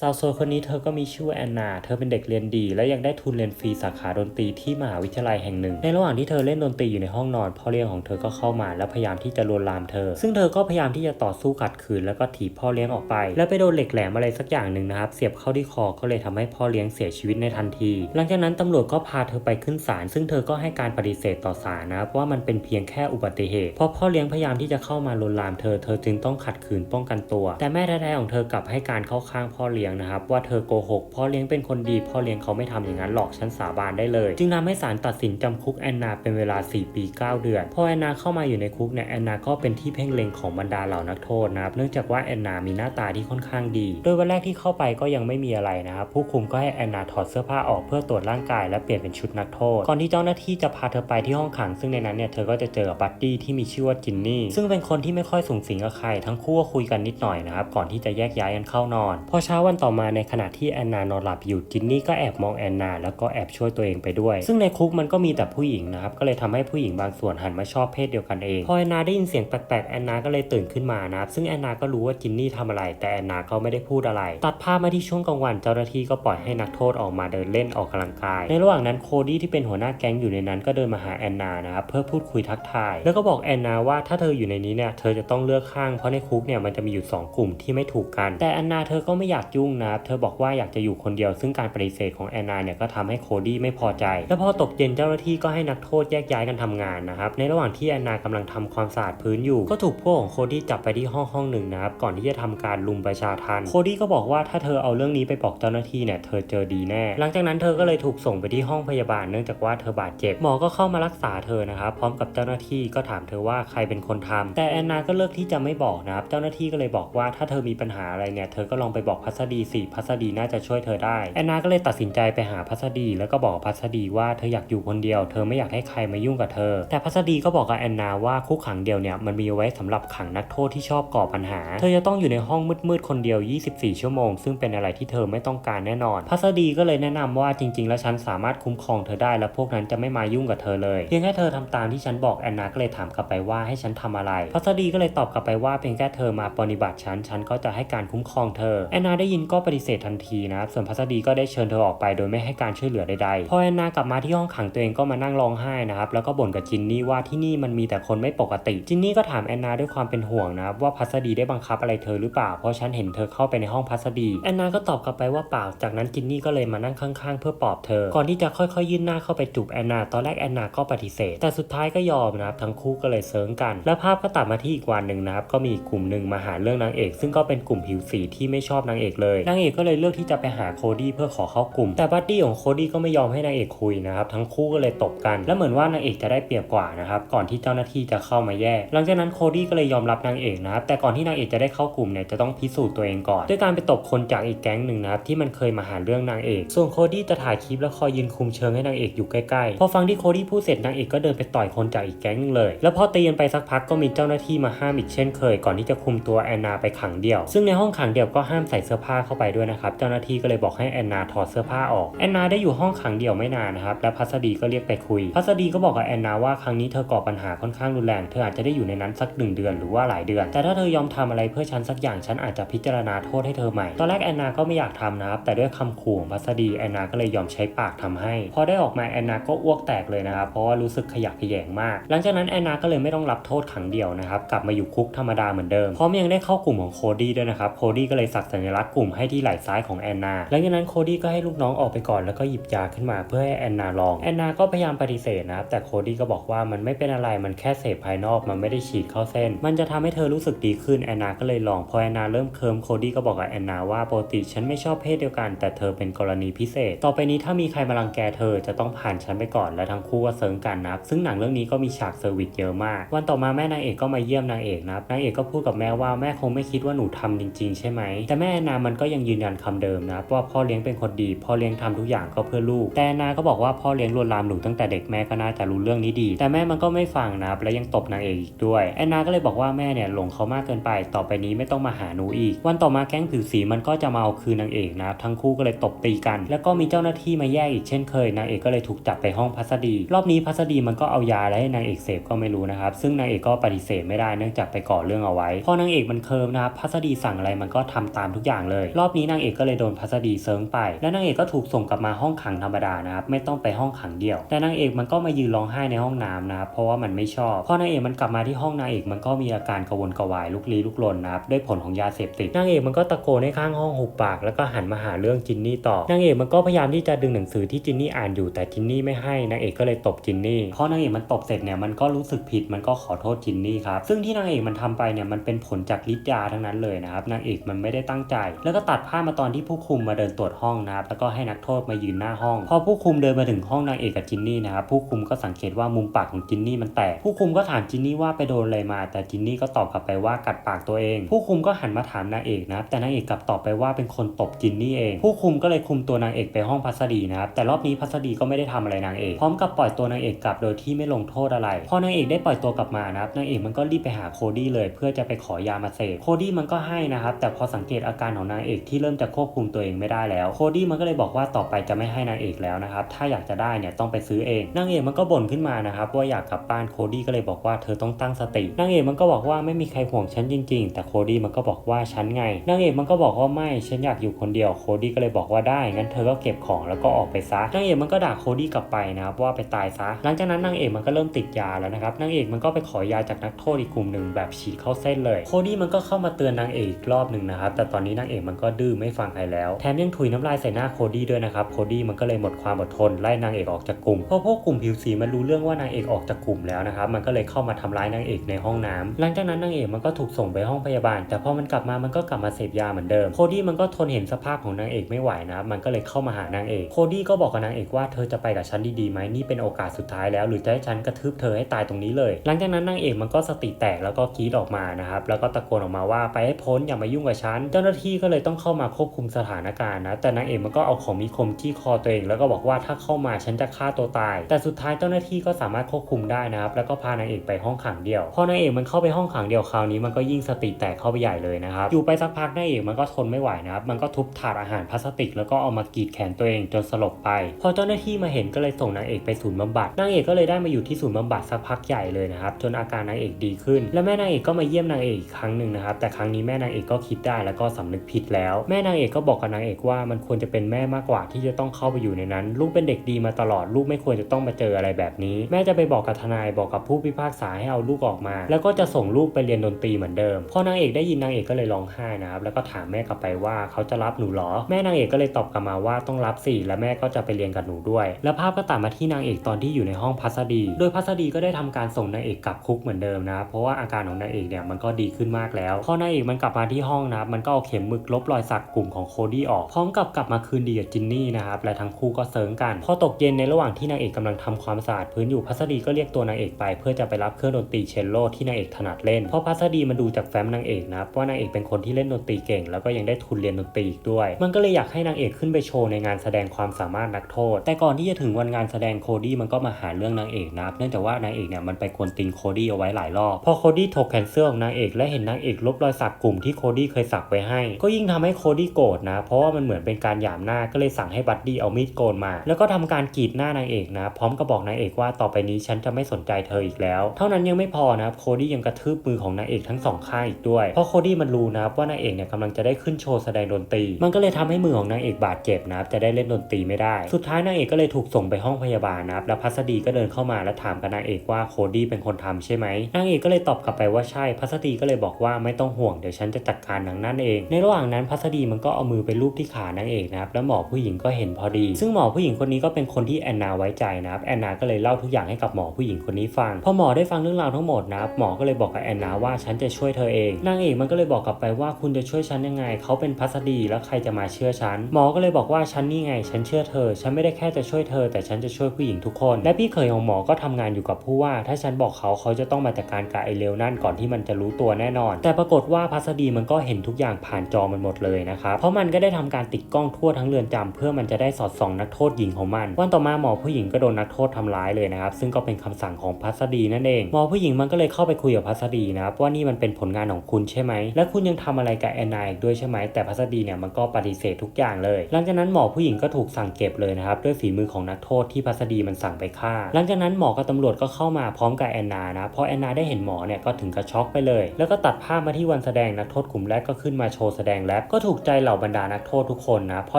สาวโซคนนี้เธอก็มีชื่อแอนนา เธอเป็นเด็กเรียนดี และยังได้ทุนเรียนฟรีสาขาดนตรีที่มหาวิทยาลัยแห่งหนึ่ง ในระหว่างที่เธอเล่นดนตรีอยู่ในห้องนอนพ่อเลี้ยงของเธอก็เข้ามาและพยายามที่จะลวนลามเธอ ซึ่งเธอก็พยายามที่จะต่อสู้ขัดขืนแล้วก็ถีบพ่อเลี้ยงออกไป แล้วไปโดนเหล็กแหลมอะไรสักอย่างหนึ่งนะครับเสียบเข้าที่คอก็เลยทำให้พ่อเลี้ยงเสียชีวิตในทันที หลังจากนั้นตำรวจก็พาเธอไปขึ้นศาลซึ่งเธอก็ให้การปฏิเสธต่อศาลนะครับว่ามันเป็นเพียงแค่อุบัติเหตุเพราะพ่อเลี้ยงพยายามที่จะเข้ามาลวนลามเธอเธอจึงต้องขัดขืนป้องกันตัว แต่แม่แท้ๆของเธอกลับให้การเข้าข้างพ่อเลี้ยงนะครับว่าเธอโกหกพ่อเลี้ยงเป็นคนดีพ่อเลี้ยงเขาไม่ทำอย่างนั้นหรอกฉันสาบานได้เลย จึงทำให้ศาลตัดสินจำคุกแอนนาเป็นเวลา 4 ปี 9 เดือนพอแอนนาเข้ามาอยู่ในคุกเนี่ยแอนนาก็เป็นที่เพ่งเล็งของบรรดาเหล่านักโทษนะครับเนื่องจากว่าแอนนามีหน้าตาที่ค่อนข้างดี โดยวันแรกที่เข้าไปก็ยังไม่มีอะไรนะครับผู้คุมก็ให้แอนนาถอดเสื้อผ้าออกเพื่อตรวจร่างกายและเปลี่ยนเป็นชุดนักโทษก่อนที่เจ้าหน้าที่จะพาเธอไปที่ห้องขัง ซึ่งในนั้นเนี่ยเธอก็จะเจอกับบัดดี้ที่มีชื่อว่าจินนี่ซึ่งเป็นคนที่ไม่ค่อยสูงสิงกับใครทั้งคู่ก็คุยกันนิดหน่อยนะครับก่อนที่จะแยกย้ายกันเข้านอนพอเช้าวันต่อมาในขณะที่แอนนานอนหลับอยู่จินนี่ก็แอบมองแอนนา แล้วก็แอบช่วยตัวเองไปด้วย ซึ่งในคุกมันก็มีแต่ผู้หญิงนะครับก็เลยทำให้ผู้หญิงบางส่วนหันมาชอบเพศเดียวกันเองพอแอนนาได้ยินเสียงแปลกๆแอนนาก็เลยตื่นขึ้นมานะครับซึ่งแอนนาก็รู้ว่าจินนี่ทำอะไร แต่แอนนาก็ไม่ได้พูดอะไร ตัดภาพมาที่ช่วงกลางวันเจ้าหน้าที่ก็ปล่อยให้นักโทษออกมาเดินเล่นออกกำลังกาย ในระหว่างนั้นโคดี้ที่เป็นหัวหน้าแก๊งอยู่ในนั้นก็เดินมาหาแอนนานะครับเพื่อพูดคุยทักทาย แล้วก็บอกแอนนาว่าถ้าเธออยู่ในนี้เนี่ยเธอจะต้องเลือกข้างเพราะในคุกเนี่ยมันจะมีอยู่สองกลุ่มที่ไม่ถูกกัน แต่แอนนาเธอก็ไม่อยากยุงนะเธอบอกว่าอยากจะอยู่คนเดียวซึ่งการปฏิเสธของแอนนาเนี่ยก็ทำให้โคดี้ไม่พอใจ แล้วพอตกเย็นเจ้าหน้าที่ก็ให้นักโทษแยกย้ายกันทำงานนะครับในระหว่างที่แอนนากำลังทำความสะอาดพื้นอยู่ ก็ถูกพวกของโคดี้จับไปที่ห้องห้องหนึ่งนะครับก่อนที่จะทำการลุมประชาทันโคดี้ก็บอกว่าถ้าเธอเอาเรื่องนี้ไปบอกเจ้าหน้าที่เนี่ยเธอเจอดีแน่ หลังจากนั้นเธอก็เลยถูกส่งไปที่ห้องพยาบาลเนื่องจากว่าเธอบาดเจ็บหมอก็เข้ามารักษาเธอนะครับพร้อมกับเจ้าหน้าที่ก็ถามเธอว่าใครเป็นคนทำแต่แอนนาก็เลือกที่จะไม่บอกนะครับเจ้าหน้าที่ก็เลยบอกว่าถ้าเธอมีปัญหาอะไรเนี่ยเธอก็ลองไปบอกพัสดสิพัสดีน่าจะช่วยเธอได้แอนนาก็เลยตัดสินใจไปหาพัสดี แล้วก็บอกพัสดีว่าเธออยากอยู่คนเดียว เธอไม่อยากให้ใครมายุ่งกับเธอ แต่พัสดีก็บอกกับแอนนาว่าคุกขังเดียวเนี่ยมันมีไว้สำหรับขังนักโทษที่ชอบก่อปัญหา เธอจะต้องอยู่ในห้องมืดๆคนเดียว 24 ชั่วโมง ซึ่งเป็นอะไรที่เธอไม่ต้องการแน่นอน พัสดีก็เลยแนะนำว่าจริง ๆ แล้วฉันสามารถคุ้มครองเธอได้และพวกนั้นจะไม่มายุ่งกับเธอเลยเพียงแค่เธอทำตามที่ฉันบอกแอนนาก็เลยถามกลับไปว่าให้ฉันทำอะไร พัสดีก็เลยตอบกลับไปว่าเพียงแค่เธอมาปฏิบัติฉันฉันก็จะให้การคุ้มครองเธอแอนนาได้ยินก็ปฏิเสธทันทีนะส่วนพัสดีก็ได้เชิญเธอออกไปโดยไม่ให้การช่วยเหลือใดๆพอแอนนากลับมาที่ห้องขังตัวเองก็มานั่งร้องไห้นะครับแล้วก็บ่นกับจินนี่ว่าที่นี่มันมีแต่คนไม่ปกติ จินนี่ก็ถามแอนนาด้วยความเป็นห่วงนะครับว่าพัสดีได้บังคับอะไรเธอหรือเปล่า เพราะฉันเห็นเธอเข้าไปในห้องพัสดีแอนนาก็ตอบกลับไปว่าเปล่าจากนั้นจินนี่ก็เลยมานั่งข้างๆ เพื่อปลอบเธอ ก่อนที่จะค่อยๆยื่นหน้าเข้าไปจูบแอนนาตอนแรกแอนนาก็ปฏิเสธ แต่สุดท้ายก็ยอมนะครับทั้งคู่ก็เลยเซิร์งกัน และภาพก็ตัดมาที่อีกวันหนึ่งนะครับก็มีกกลุ่มหนึ่งมาหาเรื่องนางเอก ซึ่งก็เป็นกลุ่มผิวสีที่ไม่ชอบนางเอกเลยนางเอกก็เลยเลือกที่จะไปหาโคดี้เพื่อขอเข้ากลุ่ม แต่บัดดี้ของโคดี้ก็ไม่ยอมให้นางเอกคุยนะครับทั้งคู่ก็เลยตบกัน และเหมือนว่านางเอกจะได้เปรียบกว่านะครับก่อนที่เจ้าหน้าที่จะเข้ามาแยกหลังจากนั้นโคดี้ก็เลยยอมรับนางเอกนะครับแต่ก่อนที่นางเอกจะได้เข้ากลุ่มเนี่ยจะต้องพิสูจน์ตัวเองก่อน ด้วยการไปตบคนจากอีกแก๊งหนึ่งนะครับที่มันเคยมาหาเรื่องนางเอก ส่วนโคดี้จะถ่ายคลิปแล้วคอยยืนคุมเชิงให้นางเอกอยู่ใกล้ๆพอฟังที่โคดี้พูดเสร็จนางเอกก็เดินไปต่อยคนจากอีกแก๊งนึงเลย แล้วพอตีกันไปสักพักก็มีเจ้าหน้าที่มาห้ามอีกเช่นเคย ก่อนที่จะคุมตัวแอนนาไปขังเดี่ยว ซึ่งในห้องขังเดี่ยวก็ห้ามใส่เสื้อผ้าเข้าไปด้วยนะครับ เจ้าหน้าที่ก็เลยบอกให้แอนนาถอดเสื้อผ้าออก แอนนาได้อยู่ห้องขังเดี่ยวไม่นานนะครับ และพัสดีก็เรียกไปคุย พัสดีก็บอกกับแอนนาว่าครั้งนี้เธอก่อปัญหาค่อนข้างรุนแรง เธออาจจะได้อยู่ในนั้นสักหนึ่งเดือนหรือว่าหลายเดือน แต่ถ้าเธอยอมทำอะไรเพื่อฉันสักอย่าง ฉันอาจจะพิจารณาโทษให้เธอใหม่ ตอนแรกแอนนาก็ไม่อยากทำนะครับ แต่ด้วยคำขู่ของพัสดีแอนนาก็เลยยอมใช้ปากทำให้ พอได้ออกมาแอนนาก็อ้วกแตกเลยนะครับ เพราะว่ารู้สึกขยะแขยงมาก หลังจากนั้นแอนนาก็เลยไม่ต้องรับโทษขังเดียวนะครับ กลับมาอยู่คุกธรรมดาเหมือนเดิมพร้อมยังได้เข้ากลุ่มของโคดี้ด้วยนะครับ โคดี้ก็เลยสักสัญลักษณ์กลุ่มให้ที่ไหล่ซ้ายของแอนนาหลังจากนั้นโคดี้ก็ให้ลูกน้องออกไปก่อนแล้วก็หยิบยาขึ้นมาเพื่อให้แอนนาลองแอนนาก็พยายามปฏิเสธนะครับแต่โคดี้ก็บอกว่ามันไม่เป็นอะไรมันแค่เสพภายนอกมันไม่ได้ฉีดเข้าเส้น มันจะทำให้เธอรู้สึกดีขึ้นแอนนาก็เลยลองพอแอนนาเริ่มเคิมโคดี้ก็บอกกับแอนนาว่าปกติฉันไม่ชอบเพศเดียวกัน แต่เธอเป็นกรณีพิเศษ ต่อไปนี้ถ้ามีใครมารังแกเธอจะต้องผ่านฉันไปก่อนและทั้งคู่ก็เซิร์งกันนะครับซึ่งหนังเรื่องนี้ก็มีฉากเซอร์วิสเยอะมาก วันต่อมาแม่นางเอกก็มาเยี่ยมนางเอกนะครับนางเอกก็พูดกับแม่ว่าแม่คงไม่คิดว่าหนูทำจริง ๆ ใช่ไหมแต่แม่แอนนามันก็ยังยืนยันคำเดิมนะครับว่าพ่อเลี้ยงเป็นคนดี พ่อเลี้ยงทำทุกอย่างก็เพื่อลูก แต่นาก็บอกว่าพ่อเลี้ยงลวนลามหนูตั้งแต่เด็กแม่ก็น่าจะรู้เรื่องนี้ดี แต่แม่มันก็ไม่ฟังนะและยังตบนางเอกอีกด้วยแอนนาก็เลยบอกว่าแม่เนี่ยหลงเขามากเกินไป ต่อไปนี้ไม่ต้องมาหาหนูอีก วันต่อมาแก๊งผิวสีมันก็จะมาเอาคืนนางเอกนะทั้งคู่ก็เลยตบตีกัน แล้วก็มีเจ้าหน้าที่มาแยกอีกเช่นเคยนางเอกก็เลยถูกจับไปห้องพัสดี รอบนี้พัสดีมันก็เอายาอะไรให้นางเอกเสพก็ไม่รู้นะครับ ซึ่งนางเอกก็ปฏิเสธไม่ได้เนื่องจากไปก่อเรื่องเอาไว้พอนางเอกมันเคิมนะครับพัสดีสั่งอะไรมันก็ทำตามทุกอย่างเลยรอบนี้นางเอกก็เลยโดนพัสดีเซิงไป และนางเอกก็ถูกส่งกลับมาห้องขังธรรมดานะครับไม่ต้องไปห้องขังเดี่ยว แต่นางเอกมันก็มายืนร้องไห้ในห้องน้ำนะครับเพราะว่ามันไม่ชอบพอนางเอกมันกลับมาที่ห้องนางเอกมันก็มีอาการกระวนกระวายลุกลี้ลุกลนนะครับด้วยผลของยาเสพติดนางเอกมันก็ตะโกนให้ข้างห้องหุบปาก แล้วก็หันมาหาเรื่องจินนี่ต่อนางเอกมันก็พยายามที่จะดึงหนังสือที่จินนี่อ่านอยู่แต่จินนี่ไม่ให้นางเอกก็เลยตบจินนี่พอนางเอกมันตบเสร็จเนี่ยมันก็รู้สึกผิดมันก็ขอโทษจินนี่ครับซึ่งที่นางเอกมันทำไปเนี่ยมันเป็นผลจากฤทธิ์ยาทั้งนั้นเลยนะครับนางเอกมันไม่ได้ตั้งใจ แล้วก็ตัดภาพมาตอนที่ผู้คุมมาเดินตรวจห้องนะครับแล้วก็ให้นักโทษมายืนหน้าห้อง พอผู้คุมเดินมาถึงห้องนางเอกกับจินนี่นะครับผู้คุมก็สังเกตว่ามุมปากของจินนี่มันแตก ผู้คุมก็ถามจินนี่ว่าไปโดนอะไรมา แต่จินนี่ก็ตอบกลับไปว่ากัดปากตัวเอง ผู้คุมก็หันมาถามนางเอกนะครับแต่นางเอกกลับตอบไปว่าเป็นคนตบจินนี่เอง ผู้คุมก็เลยคุมตัวนางเอกไปห้องพัสดีนะครับแต่รอบนี้พัสดีก็ไม่ได้ทำอะไรนางเอกพร้อมกับปล่อยตัวนางเอกกลับโดยที่ไม่ลงโทษอะไรพอนางเอกได้ปล่อยตัวกลับมานะครับนางเอกมันก็รีบไปหาโคดี้เลย เพื่อจะไปขอยามาเสพโคดี้มันก็ให้นะครับแต่พอสังเกตอาการของนางเอกที่เริ่มจะควบคุมตัวเองไม่ได้แล้วโคดี้มันก็เลยบอกว่าต่อไปจะไม่ให้นางเอกแล้วนะครับถ้าอยากจะได้เนี่ยต้องไปซื้อเองนางเอกมันก็บ่นขึ้นมานะครับว่าอยากกลับบ้านโคดี้ก็เลยบอกว่าเธอต้องตั้งสตินางเอกมันก็บอกว่าไม่มีใครห่วงฉันจริง ๆ แต่โคดี้มันก็บอกว่าฉันไงนางเอกมันก็บอกว่าไม่ฉันอยากอยู่คนเดียวโคดี้ก็เลยบอกว่าได้งั้นเธอก็เก็บของแล้วก็ออกไปซะนางเอกมันก็ด่าโคดี้กลับไปนะครับว่าไปตายซะหลังจากนั้นนางเอกมันก็เริ่มติดยาแล้วนะครับนางเอกมันก็ไปขอยาจากนักโทษอีกกลุ่มหนึ่งแบบฉีดเข้าเส้นเลยโคดี้มันก็เข้ามาเตือนนางเอกอีกรอบหนึ่งนะครับแต่ตอนนี้นางเอกมันก็ดื้อไม่ฟังใครแล้ว แถมยังถุยน้ำลายใส่หน้าโคดี้ด้วยนะครับ โคดี้มันก็เลยหมดความอดทนไล่นางเอกออกจากกลุ่ม เพราะพวกกลุ่มผิวสีมันรู้เรื่องว่านางเอกออกจากกลุ่มแล้วนะครับ มันก็เลยเข้ามาทำร้ายนางเอกในห้องน้ำหลังจากนั้นนางเอกมันก็ถูกส่งไปห้องพยาบาล แต่พอมันกลับมามันก็กลับมาเสพยาเหมือนเดิม โคดี้มันก็ทนเห็นสภาพของนางเอกไม่ไหวนะครับ มันก็เลยเข้ามาหานางเอก โคดี้ก็บอกกับนางเอกว่าเธอจะไปกับฉันดีๆไหมนี่เป็นโอกาสสุดท้ายแล้ว หรือจะให้ฉันกระทืบเธอให้ตายตรงนี้เลย หลังจากนั้นนางเอกมันก็สติแตกแล้วก็กรีดออกมานะครับ แล้วก็ตะโกนออกมาว่าไปให้พ้นอย่ามายุ่งกับฉัน เจ้าหน้าที่ก็เลยต้องเข้ามาควบคุมสถานการณ์นะ แต่นางเอกมันก็เอาของมีคมจี้คอตัวเอง แล้วก็บอกว่าถ้าเข้ามาฉันจะฆ่าตัวตาย แต่สุดท้ายเจ้าหน้าที่ก็สามารถควบคุมได้นะครับ แล้วก็พานางเอกไปห้องขังเดียว พอนางเอกมันเข้าไปห้องขังเดียวคราวนี้มันก็ยิ่งสติแตกเข้าไปใหญ่เลยนะครับ อยู่ไปสักพักนางเอกมันก็ทนไม่ไหวนะครับ มันก็ทุบถาดอาหารพลาสติก แล้วก็เอามากรีดแขนตัวเองจนสลบไป พอเจ้าหน้าที่มาเห็นก็เลยส่งนางเอกไปศูนย์บำบัด นางเอกก็เลยได้มาอยู่ที่ศูนย์บำบัดสักพักใหญ่เลยนะครับ จนอาการนางเอกดีขึ้น และแม่นางเอกก็มาเยี่ยมนางเอกอีกครั้งหนึ่งนะครับ แต่ครั้งนี้แม่นางเอกก็คิดได้แล้วก็สำนึกผิดแล้ว แม่นางเอกก็บอกกับนางเอกว่ามันควรจะเป็นแม่มากกว่าที่จะต้องเข้าไปอยู่ในนั้น ลูกเป็นเด็กดีมาตลอดลูกไม่ควรจะต้องมาเจออะไรแบบนี้ แม่จะไปบอกกับทนายบอกกับผู้พิพากษาให้เอาลูกออกมา แล้วก็จะส่งลูกไปเรียนดนตรีเหมือนเดิมพอนางเอกได้ยินนางเอกก็เลยร้องไห้นะครับแล้วก็ถามแม่กลับไปว่าเขาจะรับหนูหรอ แม่นางเอกก็เลยตอบกลับมาว่าต้องรับสิและแม่ก็จะไปเรียนกับหนูด้วย แล้วภาพก็ตัดมาที่นางเอกตอนที่อยู่ในห้องพัสดี โดยพัสดีก็ได้ทำการส่งนางเอกกลับคุกเหมือนเดิมนะเพราะว่าอาการของนางเอกเนี่ยมันก็ดีขึ้นมากแล้วพอนางเอกมันกลับมาที่ห้องนะมันก็เอาเข็มมึกลบรอยสักกลุ่มของโคดี้ออก พร้อมกับกลับมาคืนดีกับจินนี่นะครับ และทั้งคู่ก็เซิร์งกัน พอตกเย็นในระหว่างที่นางเอกกำลังทำความสะอาดพื้นอยู่พัสดีก็เรียกตัวนางเอกไปเพื่อจะไปรับเครื่องดนตรีเชลโลที่นางเอกถนัดเล่น เพราะพัสดีมันดูจากแฟ้มนางเอกนะครับว่านางเอกเป็นคนที่เล่นดนตรีเก่ง แล้วก็ยังได้ทุนเรียนดนตรีอีกด้วย มันก็เลยอยากให้นางเอกขึ้นไปโชว์ในงานแสดงความสามารถนักโทษ แต่ก่อนที่จะถึงวันงานแสดงโคดี้มันก็มาหาเรื่องนางเอกนะครับ เนื่องจากว่านางเอกเนี่ยมันไปกวนตีนโคดี้เอาไว้หลายรอบ พอโคดี้ถกแขนเสื้อของนางเอกและเห็นนางเอกลบรอยสักกลุ่มที่โคดี้เคยสักไว้ให้ ก็ยิ่งทำให้โคดี้โกรธนะ เพราะว่ามันเหมือนเป็นการหยามหน้าก็เลยสั่งให้บัดดี้เอามีดโกนมา แล้วก็ทำการกรีดหน้านางเอกนะ พร้อมกับบอกนางเอกว่าต่อไปนี้ฉันจะไม่สนใจเธออีกแล้ว เท่านั้นยังไม่พอนะครับโคดี้ยังกระทืบมือของนางเอกทั้งสองข้างอีกด้วย เพราะโคดี้มันรู้นะว่านางเอกเนี่ยกำลังจะได้ขึ้นโชว์แสดงดนตรี มันก็เลยทำให้มือของนางเอกบาดเจ็บนะจะได้เล่นดนตรีไม่ได้ สุดท้ายนางเอกก็เลยถูกส่งไปห้องพยาบาลนะแล้วพัสดีก็เดินเข้ามาแล้วถามกับนางเอกว่าโคดี้เป็นคนทำใช่ไหมนางเอกก็เลยตอบกลับไปว่าใช่พัสดีก็เลยบอกว่าไม่ต้องห่วงเดี๋ยวฉันจะจัดการนางนั่นเอง ในระหว่างนั้นพัสดีมันก็เอามือไปลูบที่ขานางเอกนะครับแล้วหมอผู้หญิงก็เห็นพอดี ซึ่งหมอผู้หญิงคนนี้ก็เป็นคนที่แอนนาไว้ใจนะครับแอนนาก็เลยเล่าทุกอย่างให้กับหมอผู้หญิงคนนี้ฟังพอหมอได้ฟังเรื่องราวทั้งหมดนะครับหมอก็เลยบอกกับแอนนาว่าฉันจะช่วยเธอเองนางเอกมันก็เลยบอกกลับไปว่าคุณจะช่วยฉันยังไงเขาเป็นพัสดีแล้วใครจะมาเชื่อฉันหมอก็เลยบอกว่าฉันนี่ไง ฉันเชื่อเธอ ฉันไม่ได้แค่จะช่วยเธอ แต่ฉันจะช่วยผู้หญิงทุกคน และพี่เขยของหมอก็ทำงานอยู่กับผู้ว่า ถ้าฉันบอกเขาเขาจะต้องมาจัดการกับไอเลวนั่นก่อนที่มันจะรู้ตัวแน่นอน แต่ปรากฏว่าพัสดีมันก็เห็นทุกอย่างผ่านจอมันหมดเลยนะครับเพราะมันก็ได้ทำการติดกล้องทั่วทั้งเรือนจำเพื่อมันจะได้สอดส่องนักโทษหญิงของมันวันต่อมาหมอผู้หญิงก็โดนนักโทษทำร้ายเลยนะครับซึ่งก็เป็นคำสั่งของพัสดีนั่นเองหมอผู้หญิงมันก็เลยเข้าไปคุยกับพัสดีนะครับว่านี่มันเป็นผลงานของคุณใช่ไหมและคุณยังทำอะไรกับแอนนาอีกด้วยใช่ไหมแต่พัสดีเนี่ยมันก็ปฏิเสธทุกอย่างเลย หลังจากนั้นหมอผู้หญิงก็ถูกสั่งเก็บเลยนะครับด้วยฝีมือของนักโทษที่พัสดีมันสั่งไปฆ่า หลังจากนั้นหมอกับตำรวจก็เข้ามาพร้อมกับแอนนานะพอแอนนาได้เห็นหมอเนี่ยก็ถึงกระช็อกไปเลย แล้วก็ตัดภาพมาที่วันแสดงนักโทษกลุ่มแรกก็ขึ้นมาโชว์แสดงแรรปก็ถูกใจเหล่าบรรดานักโทษทุกคนนะพอ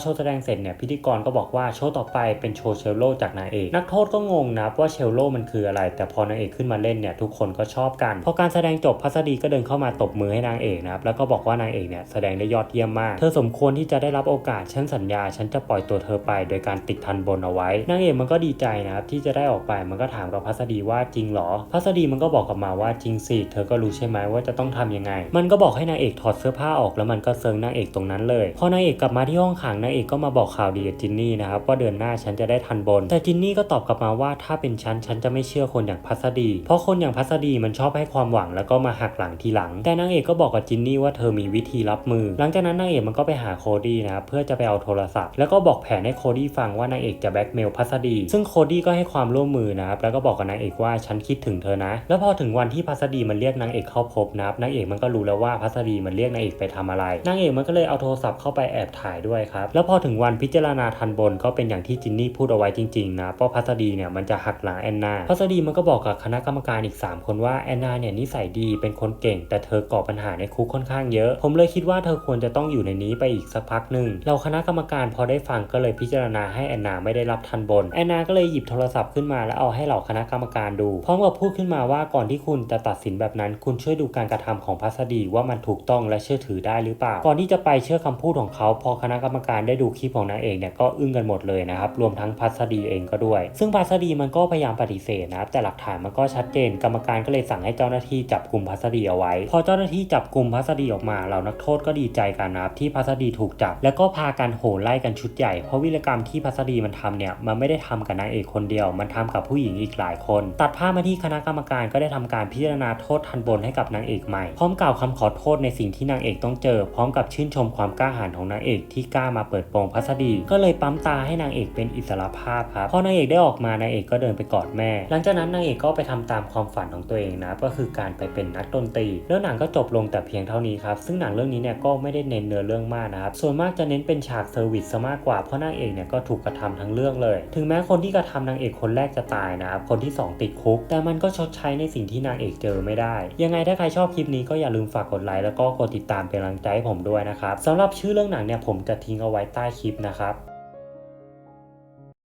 โชว์แสดงเสร็จเนี่ยพิธีกรก็บอกว่าโชว์ต่อไปเป็นโชว์เชลโลจากนางเอกนักโทษก็งงนะว่าเชลโลมันคืออะไร แต่พอนางเอกขึ้นมาเล่นเนี่ยทุกคนก็ชอบกันพอการแสดงจบพัสดีก็เดินเข้ามาตบมือให้นางเอกนะครับแล้วก็บอกว่านางเอกเนี่ยแสดงได้ยอดเยี่ยมมาก เธอสมควรที่จะได้รับโอกาสฉันสัญญา ฉันจะปล่อยตัวเธอไปโดยการติดทันบนเอาไว้ นางเอกมันก็ดีใจนะครับที่จะได้ออกไปมันก็ถามกับพัสดีว่าจริงเหรอพัสดีมันก็บอกกลับมาว่าจริงสิเธอก็รู้ใช่ไหมว่าจะต้องทำยังไง มันก็บอกให้นางเอกถอดเสื้อผ้าออกแล้วมันก็เซิงนางเอกตรงนั้นเลยพอนางเอกกลับมาที่ห้องขังนางเอกก็มาบอกข่าวดีกับจินนี่นะครับว่าเดือนหน้าฉันจะได้ทันบน แต่จินนี่ก็ตอบกลับมาว่าถ้าเป็นฉันฉันจะไม่เชื่อคนอย่างพัสดี เพราะคนอย่างพัสดีมันชอบให้ความหวังแล้วก็มาหักหลังทีหลัง แต่นางเอกก็บอกกับจินนี่ว่าเธอมีวิธีรับมือ หลังจากนั้นนางเอกมันก็ไปหาโคดี้นะครับเพื่อจะไปเอาโทรศัพท์ แล้วก็บอกแผนให้โคดี้ฟังว่านางเอกจะแบ็กเมลพัสดี ซึ่งโคดี้ก็ให้ความร่วมมือนะครับแล้วก็บอกกับนางเอกว่าฉันคิดถึงเธอนะ แล้วพอถึงวันที่พัสดีมันเรียกนางเอกเข้าพบนะครับนางเอกมันก็รู้แล้วว่าพัสดีมันเรียกนางเอกไปทำอะไรนางเอกมันก็เลยเอาโทรศัพท์เข้าไปแอบถ่ายด้วยครับ แล้วพอถึงวันพิจารณาทันบนก็เป็นอย่างที่จินนี่พูดเอาไว้จริงๆนะเพราะพัสดีเนี่ยมันจะหักหลังแอนนาพัสดีมันก็บอกกับคณะกรรมการอีก 3 คนว่าแอนนาเนี่ยนิสัยดีเป็นคนเก่ง แต่เธอก่อปัญหาในคุกค่อนข้างเยอะ ผมเลยคิดว่าเธอควรจะต้องอยู่ในนี้ไปอีกสักพักหนึ่งเราคณะกรรมการพอได้ฟังก็เลยพิจารณาให้แอนนาไม่ได้รับทันบนแอนนาก็เลยหยิบโทรศัพท์ขึ้นมาแล้วเอาให้เหล่าคณะกรรมการดูพร้อมกับพูดขึ้นมาว่าก่อนที่คุณจะตัดสินแบบนั้น คุณช่วยดูการกระทำของพัสดีว่ามันถูกต้องและเชื่อถือได้หรือเปล่าก่อนที่จะไปเชื่อคำพูดของเขา พอคณะกรรมการได้ดูคลิปของนางเอกเนี่ยก็อึ้งกันหมดเลยนะครับรวมทั้งพัสดีเองก็ด้วย ซึ่งพัสดีมันก็พยายามปฏิเสธนะครับแต่หลักฐานมันก็ชัดเจน กรรมการก็เลยสั่งให้เจ้าหน้าที่จับกลุ่มพัสดีเอาไว้ พอเจ้าหน้าที่จับกลุ่มพัสดีออกมาเหล่านักโทษก็ดีใจกันนะครับที่พัสดีถูกจับ แล้วก็พากันโหไล่กันชุดใหญ่เพราะวิรกรรมที่พัสดีมันทำเนี่ยมันไม่ได้ทำกับนางเอกคนเดียว มันทำกับผู้หญิงอีกหลายคน ตัดภาพมาที่คณะกรรมการก็ได้ทำการพิจารณาโทษทันบนให้กับนางเอกใหม่พร้อมกล่าวคำขอโทษในสิ่งที่นางเอกต้องเจอ พร้อมกับชื่นชมความกล้าหาญของนางเอกที่กล้ามาเปิดโปงพัสดี ก็เลยปั๊มตาให้นางเอกเป็นอิสระภาพครับพอนางเอกได้ออกมานางเอกก็เดินไปกอดแม่ หลังจากนั้นนางเอกก็ไปทำตามความฝันของตัวเองนะก็คือการไปเป็นนักดนตรีแล้วหนังก็จบลงแต่เพียงเท่านี้ครับซึ่งหนังเรื่องนี้เนี่ยก็ไม่ได้เน้นเนื้อเรื่องมากนะครับส่วนมากจะเน้นเป็นฉากเซอร์วิสซะมากกว่าเพราะนางเอกเนี่ยก็ถูกกระทำทั้งเรื่องเลย ถึงแม้คนที่กระทำนางเอกคนแรกจะตายนะครับคนที่สองติดคุก แต่มันก็ชดใช้ในสิ่งที่นางเอกเจอไม่ได้ ยังไงถ้าใครชอบคลิปนี้ก็อย่าลืมฝากกดไลค์แล้วก็กดติดตามเป็นกำลังใจให้ผมด้วยนะครับสำหรับชื่อเรื่องหนังเนี่ยผมจะทิ้งเอาไว้ใต้คลิปนะครับ